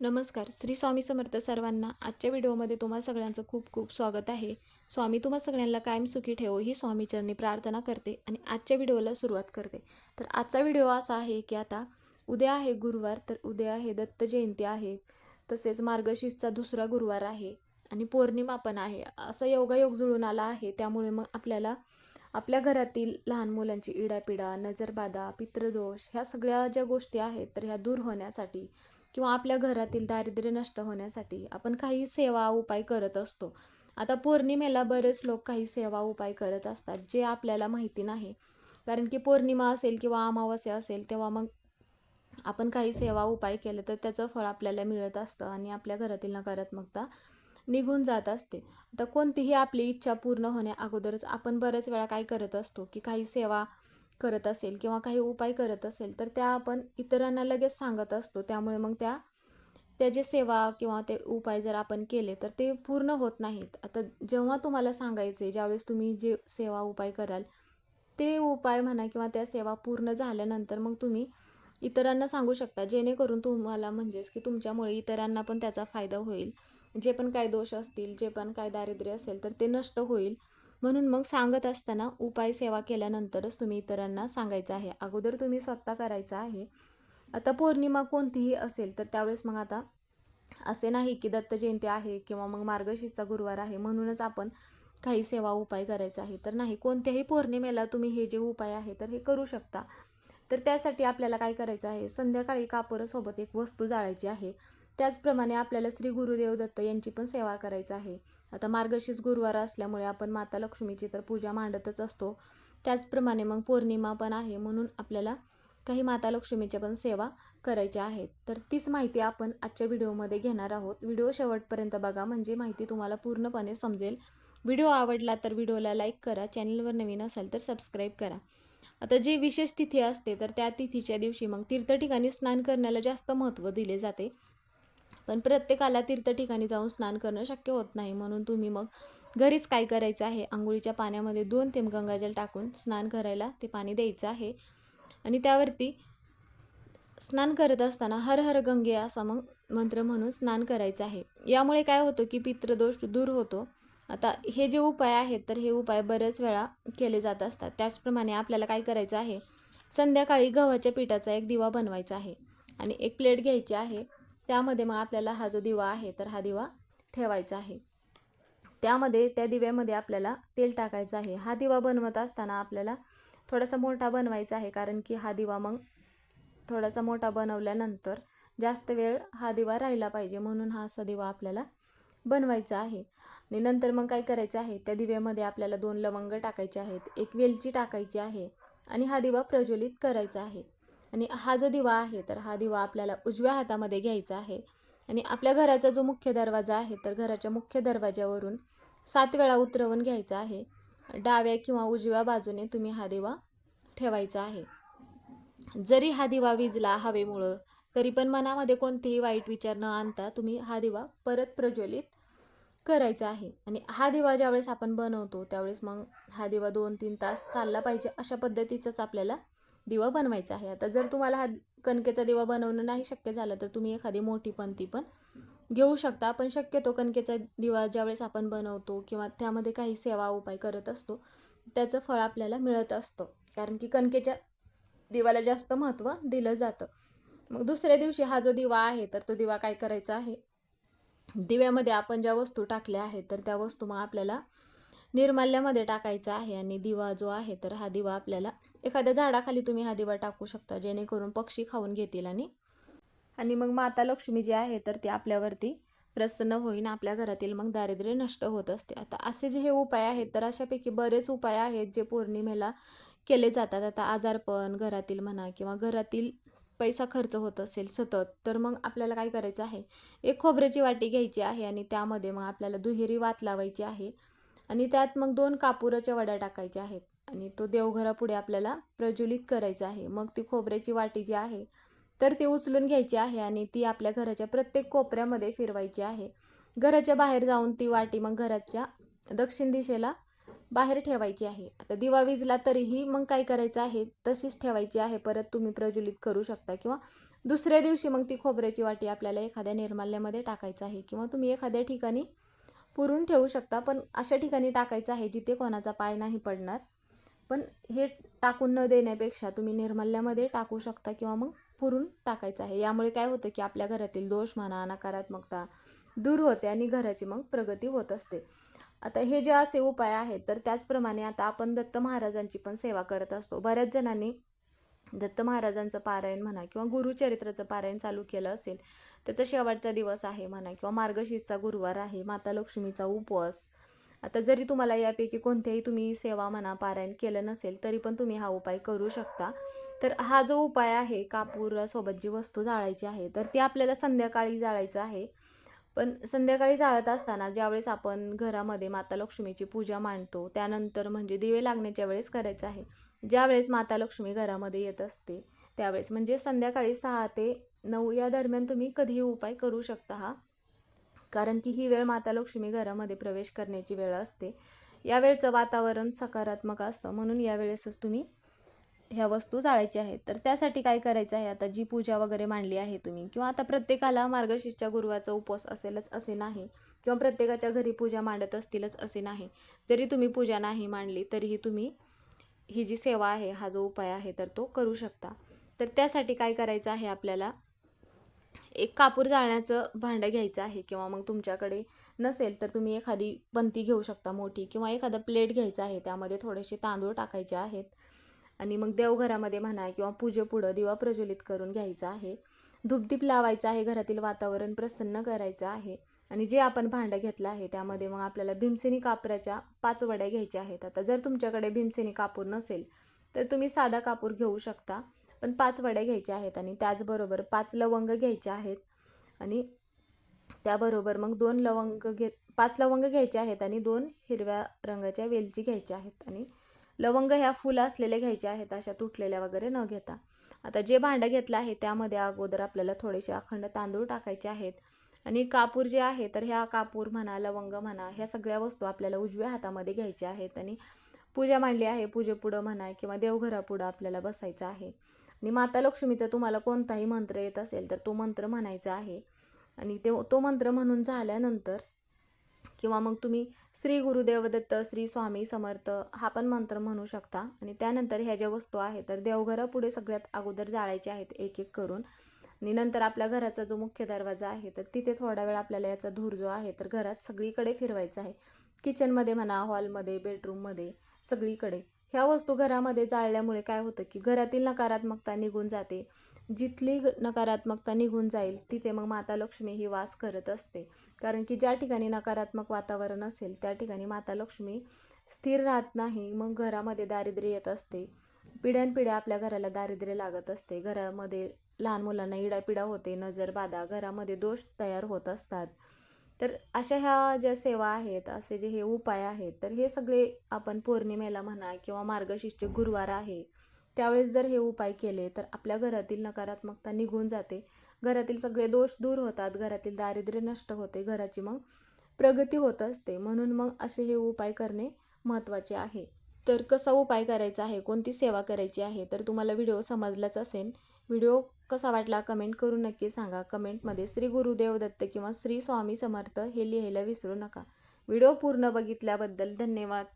नमस्कार श्री स्वामी समर्थ सर्वांना आजच्या व्हिडिओमध्ये तुम्हा सगळ्यांचं खूप खूप स्वागत आहे. स्वामी तुम्हा सगळ्यांना कायम सुखी ठेवो ही स्वामीचरणी प्रार्थना करते आणि आजच्या व्हिडिओला सुरुवात करते. तर आजचा व्हिडिओ असा आहे की आता उद्या आहे गुरुवार तर उद्या आहे दत्त जयंती आहे. तसेच मार्गशीर्षचा दुसरा गुरुवार आहे आणि पौर्णिमा पण आहे. असा योगायोग जुळून आला आहे त्यामुळे मग आपल्याला आपल्या घरातील लहान मुलांची इडापिडा नजरबाधा पितृदोष ह्या सगळ्या ज्या गोष्टी आहेत तर ह्या दूर होण्यासाठी किंवा आपल्या घरातील दारिद्र्य नष्ट होण्यासाठी आपण काही सेवा उपाय करत असतो. आता पौर्णिमेला बरेच लोक काही सेवा उपाय करत असतात जे आपल्याला माहिती नाही. कारण की पौर्णिमा असेल किंवा अमावस्या असेल तेव्हा मग आपण काही सेवा उपाय केले तर त्याचं फळ आपल्याला मिळत असतं आणि आपल्या घरातील नकारात्मकता निघून जात असते. आता कोणतीही आपली इच्छा पूर्ण होण्या अगोदरच आपण बऱ्याच वेळा काय करत असतो की काही सेवा करत असेल किंवा काही उपाय करत असेल तर त्या आपण इतरांना लगेच सांगत असतो. त्यामुळे मग त्या त्या जे सेवा किंवा ते उपाय जर आपण केले तर ते पूर्ण होत नाहीत. आता जेव्हा तुम्हाला सांगायचे ज्यावेळेस तुम्ही जे सेवा उपाय कराल ते उपाय म्हणा किंवा त्या सेवा पूर्ण झाल्यानंतर मग तुम्ही इतरांना सांगू शकता. जेणेकरून तुम्हाला म्हणजेच की तुमच्यामुळे इतरांना पण त्याचा फायदा होईल. जे पण काय दोष असतील जे पण काय दारिद्र्य असेल तर ते नष्ट होईल. म्हणून मग सांगत असताना उपाय सेवा केल्यानंतरच तुम्ही इतरांना सांगायचं आहे. अगोदर तुम्ही स्वतः करायचं आहे. आता पौर्णिमा कोणतीही असेल तर त्यावेळेस मग आता असे नाही की दत्त जयंती आहे किंवा मग मार्गशीर्षचा गुरुवार आहे म्हणूनच आपण काही सेवा उपाय करायचा आहे. तर नाही कोणत्याही पौर्णिमेला तुम्ही हे जे उपाय आहे तर हे करू शकता. तर त्यासाठी आपल्याला काय करायचं आहे? संध्याकाळी कापरासोबत एक वस्तू जाळायची आहे. त्याचप्रमाणे आपल्याला श्री गुरुदेव दत्त यांची पण सेवा करायचं आहे. आता मार्गशीर्ष गुरुवार असल्यामुळे आपण माता लक्ष्मीची तर पूजा मांडतच असतो. त्याचप्रमाणे मग पौर्णिमा पण आहे म्हणून आपल्याला काही माता लक्ष्मीच्या पण सेवा करायच्या आहेत. तर तीच माहिती आपण आजच्या व्हिडिओमध्ये घेणार आहोत. व्हिडिओ शेवटपर्यंत बघा म्हणजे माहिती तुम्हाला पूर्णपणे समजेल. व्हिडिओ आवडला तर व्हिडिओला लाईक करा चॅनलवर नवीन असाल तर सबस्क्राईब करा. आता जे विशेष तिथी असते तर त्या तिथीच्या दिवशी मग तीर्थ ठिकाणी स्नान करण्याला जास्त महत्त्व दिले जाते. पण प्रत्येकाला तीर्थ ठिकाणी जाऊन स्नान करणं शक्य होत नाही. म्हणून तुम्ही मग घरीच काय करायचं आहे? आंघोळीच्या पाण्यामध्ये दोन थेंब गंगाजल टाकून स्नान करायला ते पाणी द्यायचं आहे. आणि त्यावरती स्नान करत असताना हर हर गंगे असा मग मंत्र म्हणून स्नान करायचं आहे. यामुळे काय होतं की पितृदोष दूर होतो. आता हे जे उपाय आहेत तर हे उपाय बऱ्याच वेळा केले जात असतात. त्याचप्रमाणे आपल्याला काय करायचं आहे? संध्याकाळी गव्हाच्या पिठाचा एक दिवा बनवायचा आहे. आणि एक प्लेट घ्यायची आहे. त्यामध्ये मग आपल्याला हा जो दिवा आहे तर हा दिवा ठेवायचा आहे. त्यामध्ये त्या दिव्यामध्ये आपल्याला तेल टाकायचं आहे. हा दिवा बनवत असताना आपल्याला थोडासा मोठा बनवायचा आहे कारण की हा दिवा मग थोडासा मोठा बनवल्यानंतर जास्त वेळ हा दिवा राहिला पाहिजे. म्हणून हा असा दिवा आपल्याला बनवायचा आहे. आणि नंतर मग काय करायचं आहे त्या दिव्यामध्ये आपल्याला दोन लवंग टाकायचे आहेत एक वेलची टाकायची आहे आणि हा दिवा प्रज्वलित करायचा आहे. आणि हा जो दिवा आहे तर हा दिवा आपल्याला उजव्या हातामध्ये घ्यायचा आहे. आणि आपल्या घराचा जो मुख्य दरवाजा आहे तर घराच्या मुख्य दरवाज्यावरून सात वेळा उतरवून घ्यायचा आहे. डाव्या किंवा उजव्या बाजूने तुम्ही हा दिवा ठेवायचा आहे. जरी हा दिवा विजला हवेमुळं तरी पण मनामध्ये कोणतेही वाईट विचार न आणता तुम्ही हा दिवा परत प्रज्वलित करायचा आहे. आणि हा दिवा ज्यावेळेस आपण बनवतो त्यावेळेस मग हा दिवा दोन तीन तास चालला पाहिजे अशा पद्धतीचाच आपल्याला दिवा बनवायचा आहे. आता जर तुम्हाला हा कणकेचा दिवा बनवणं नाही शक्य झालं तर तुम्ही एखादी मोठी पंती पण घेऊ शकता. पण शक्यतो कणकेचा दिवा ज्यावेळेस आपण बनवतो किंवा त्यामध्ये काही सेवा उपाय करत असतो त्याचं फळ आपल्याला मिळत असतं. कारण की कणकेच्या दिवाला जास्त महत्त्व दिलं जातं. मग दुसऱ्या दिवशी हा जो दिवा आहे तर तो दिवा काय करायचा आहे? दिव्यामध्ये आपण ज्या वस्तू टाकल्या आहेत तर त्या वस्तू मग आपल्याला निर्माल्यामध्ये टाकायचा आहे आणि दिवा जो आहे तर हा दिवा आपल्याला एखाद्या झाडाखाली तुम्ही हा दिवा टाकू शकता जेणेकरून पक्षी खाऊन घेतील आणि आणि मग माता लक्ष्मी जी आहे तर ती आपल्यावरती प्रसन्न होईन आपल्या घरातील मग दारिद्र्य नष्ट होत असते. आता असे जे हे उपाय आहेत तर अशापैकी बरेच उपाय आहेत जे पौर्णिमेला केले जातात. आता आजारपण घरातील म्हणा किंवा घरातील पैसा खर्च होत असेल सतत तर मग आपल्याला काय करायचं आहे? एक खोबऱ्याची वाटी घ्यायची आहे आणि त्यामध्ये मग आपल्याला दुहेरी वात लावायची आहे. आणि त्यात मग दोन कापुराच्या वड्या टाकायच्या आहेत. आणि तो देवघरापुढे आपल्याला प्रज्वलित करायचा आहे. मग ती खोबऱ्याची वाटी जी आहे तर ती उचलून घ्यायची आहे आणि ती आपल्या घराच्या प्रत्येक कोपऱ्यामध्ये फिरवायची आहे. घराच्या बाहेर जाऊन ती वाटी मग घराच्या दक्षिण दिशेला बाहेर ठेवायची आहे. आता दिवा विजला तरीही मग काय करायचं आहे तशीच ठेवायची आहे. परत तुम्ही प्रज्वलित करू शकता किंवा दुसऱ्या दिवशी मग ती खोबऱ्याची वाटी आपल्याला एखाद्या निर्माल्यामध्ये टाकायचं आहे किंवा तुम्ही एखाद्या ठिकाणी पुरून ठेवू शकता पण अशा ठिकाणी टाकायचं आहे जिथे कोणाचा पाय नाही पडणार. पण हे टाकून न देण्यापेक्षा तुम्ही निर्मल्यामध्ये टाकू शकता किंवा मग पुरून टाकायचं आहे. यामुळे काय होतं की आपल्या घरातील दोष म्हणा नकारात्मकता दूर होते आणि घराची मग प्रगती होत असते. आता हे जे असे उपाय आहेत तर त्याचप्रमाणे आता आपण दत्त महाराजांची पण सेवा करत असतो. बऱ्याच जणांनी दत्त महाराजांचं पारायण म्हणा किंवा गुरुचरित्राचं पारायण चालू केलं असेल त्याचा शेवटचा दिवस आहे म्हणा किंवा मार्गशीर्षचा गुरुवार आहे माता लक्ष्मीचा उपवास. आता जरी तुम्हाला यापैकी कोणत्याही तुम्ही सेवा म्हणा पारायण केलं नसेल तरी पण तुम्ही हा उपाय करू शकता. तर हा जो उपाय आहे कापूरासोबत जी वस्तू जाळायची आहे तर ती आपल्याला संध्याकाळी जाळायचं आहे. पण संध्याकाळी जाळत असताना ज्यावेळेस आपण घरामध्ये माता लक्ष्मीची पूजा मांडतो त्यानंतर म्हणजे दिवे लागण्याच्या वेळेस करायचं आहे. ज्यावेळेस माता लक्ष्मी घरामध्ये येत असते त्यावेळेस म्हणजे संध्याकाळी सहा ते नऊ या दरम्यान तुम्ही कधीही उपाय करू शकता हा. कारण की ही वेळ माता लक्ष्मी घरामध्ये प्रवेश करण्याची वेळ असते. या वेळचं वातावरण सकारात्मक असतं. म्हणून या वेळेसच तुम्ही ह्या वस्तू जाळायच्या आहेत. तर त्यासाठी काय करायचं आहे? आता जी पूजा वगैरे मांडली आहे तुम्ही किंवा आता प्रत्येकाला मार्गशीर्षच्या गुरुवारचा उपवास असेलच असे नाही किंवा प्रत्येकाच्या घरी पूजा मांडत असतीलच असे नाही. जरी तुम्ही पूजा नाही मांडली तरीही तुम्ही ही जी सेवा आहे हा जो उपाय आहे तर तो करू शकता. तर त्यासाठी काय करायचं आहे आपल्याला? एक कापूर जाळण्याचं भांडं घ्यायचं आहे किंवा मग तुमच्याकडे नसेल तर तुम्ही एखादी पंती घेऊ शकता मोठी किंवा एखादा प्लेट घ्यायचा आहे त्यामध्ये थोडेसे तांदूळ टाकायचे आहेत. आणि मग देवघरामध्ये म्हणा किंवा पूजेपुढं दिवा प्रज्वलित करून घ्यायचा आहे. धूपदीप लावायचा आहे घरातील वातावरण प्रसन्न करायचं आहे. आणि जे आपण भांडं घेतलं आहे त्यामध्ये मग आपल्याला भीमसेनी कापराच्या पाच वड्या घ्यायच्या आहेत. आता जर तुमच्याकडे भीमसेनी कापूर नसेल तर तुम्ही साधा कापूर घेऊ शकता. पण पाच वड्या घ्यायच्या आहेत आणि त्याचबरोबर पाच लवंग घ्यायचे आहेत. आणि त्याबरोबर मग दोन लवंग घेत पाच लवंग घ्यायचे आहेत आणि दोन हिरव्या रंगाच्या वेलची घ्यायच्या आहेत. आणि लवंग ह्या फुलं असलेल्या घ्यायच्या आहेत अशा तुटलेल्या वगैरे न घेता. आता जे भांडं घेतलं आहे त्यामध्ये अगोदर आपल्याला थोडेसे अखंड तांदूळ टाकायचे आहेत. आणि कापूर जे आहे तर ह्या कापूर म्हणा लवंग म्हणा ह्या सगळ्या वस्तू आपल्याला उजव्या हातामध्ये घ्यायच्या आहेत. आणि पूजा मांडली आहे पूजेपुढं म्हणा किंवा देवघरापुढं आपल्याला बसायचं आहे. आणि माता लक्ष्मीचा तुम्हाला कोणताही मंत्र येत असेल तर तो मंत्र म्हणायचा आहे. आणि ते तो मंत्र म्हणून झाल्यानंतर किंवा मग तुम्ही श्री गुरुदेवदत्त श्री स्वामी समर्थ हा पण मंत्र म्हणू शकता. आणि त्यानंतर ह्या ज्या वस्तू आहेत तर देवघरापुढे सगळ्यात अगोदर जाळायचे आहेत एक एक करून. आणि नंतर आपल्या घराचा जो मुख्य दरवाजा आहे तर तिथे थोडा वेळ आपल्याला याचा धूर जो आहे तर घरात सगळीकडे फिरवायचा आहे. किचनमध्ये म्हणा हॉलमध्ये बेडरूममध्ये सगळीकडे. ह्या वस्तू घरामध्ये जाळल्यामुळे काय होतं की घरातील नकारात्मकता निघून जाते. जिथली नकारात्मकता निघून जाईल तिथे मग माता लक्ष्मी ही वास करत असते. कारण की ज्या ठिकाणी नकारात्मक वातावरण असेल त्या ठिकाणी माता लक्ष्मी स्थिर राहत नाही मग घरामध्ये दारिद्र्य येत असते. पिढ्यानपिढ्या आपल्या घराला दारिद्र्य लागत असते. घरामध्ये लहान मुलांना इडापिडा होते नजर बाधा घरामध्ये दोष तयार होत असतात. तर अशा ह्या ज्या सेवा आहेत असे जे हे उपाय आहेत तर हे सगळे आपण पौर्णिमेला म्हणा किंवा मार्गशीर्ष गुरुवार आहे त्यावेळेस जर हे उपाय केले तर आपल्या घरातील नकारात्मकता निघून जाते. घरातील सगळे दोष दूर होतात घरातील दारिद्र्य नष्ट होते घराची मग प्रगती होत असते. म्हणून मग असे हे उपाय करणे महत्त्वाचे आहे. तर कसा उपाय करायचा आहे कोणती सेवा करायची आहे तर तुम्हाला व्हिडिओ समजलाच असेल. व्हिडिओ कसा वाटला कमेंट करून नक्की सांगा. कमेंटमध्ये श्री गुरुदेव दत्त किंवा श्री स्वामी समर्थ हे लिहायला विसरू नका. व्हिडिओ पूर्ण बघितल्याबद्दल धन्यवाद.